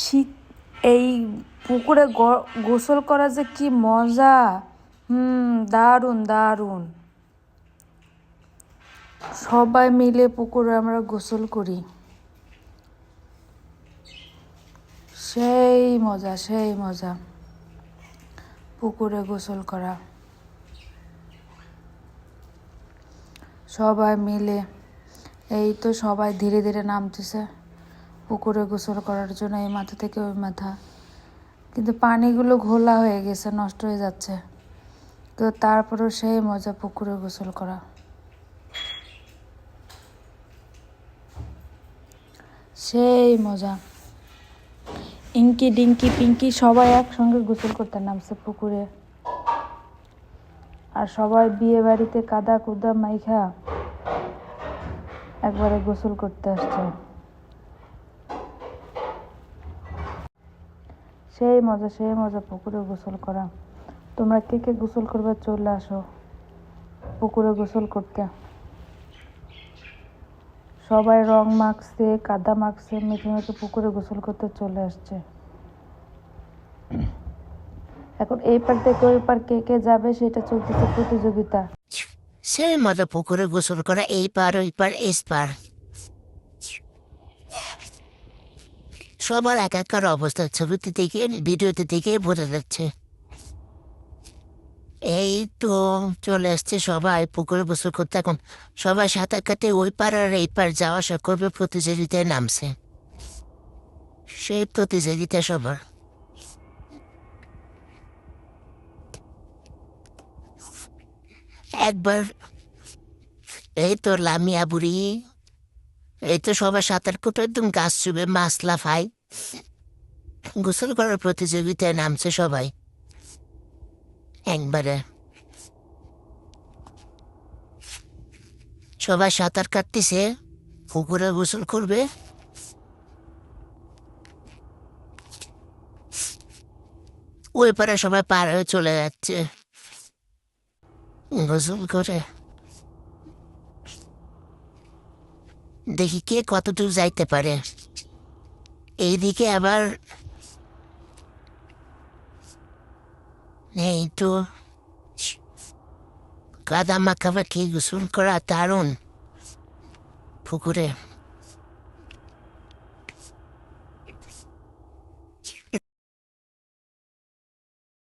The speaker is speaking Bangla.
শীত, এই পুকুরে গোসল করা যে কি মজা। হুম, দারুণ দারুণ। সবাই মিলে পুকুরে আমরা গোসল করি। সেই মজা সেই মজা। পুকুরে গোসল করা। সবাই মিলে, এই তো সবাই ধীরে ধীরে নামতেছে। পুকুরে গোসল করার জন্য এই মাথা থেকে ওই মাথা। কিন্তু পানিগুলো ঘোলা হয়ে গেছে, নষ্ট হয়ে যাচ্ছে। তো তারপরেও সেই মজা পুকুরে গোসল করা। সেই মজা। ইঙ্কি ডিঙ্কি পিঙ্কি সবাই একসঙ্গে গোসল করতে নামছে পুকুরে। আর সবাই বিয়ে বাড়িতে কাদা কুদা মাইখা একবারে গোসল করতে আসছে। সেই মজা সেই মজা পুকুরে গোসল করা। তোমরা কে কে গোসল করবে চলে আসো পুকুরে গোসল করতে। সবাই রং মাখছে কাদা মাখছে মেখে মেখে পুকুরে গোসল করতে চলে আসছে। এখন এই পার থেকে ওই পার কে কে যাবে সেটা চলতেছে প্রতিযোগিতা। সেই মজা পুকুরে গোসল করা, এই পার, ওই পার, এস পার। সবার এক একার অবস্থা ছবিতে দেখে, ভিডিওতে দেখে বোঝা যাচ্ছে। এই তো চলে আসছে সবাই, পুকুরে গোসল করতে। এখন সবাই সাঁতার কাটে, ওই পার আর এই পার যাওয়া আসা করবে, প্রতিযোগিতায় নামছে। সেই প্রতিযোগিতা সবার। একবার, এই তো লামিয়া বুড়ি, এই তো সবাই সাঁতার কুটো, একদম গাছ চুবে, মাছ লাফাই গোসল করার প্রতিযোগিতায় নামছে সবাই। একবারে। সবাই সাঁতার কাটতেছে পুকুরে গোসল করবে। ওই পারে সবাই পার হয়ে চলে যাচ্ছে। গোসল করে। দেখি কে কতদূর যাইতে পারে। এইদিকে আবার এই তো। কাদা মাখামাখি গোসল করা দারুণ। পুকুরে।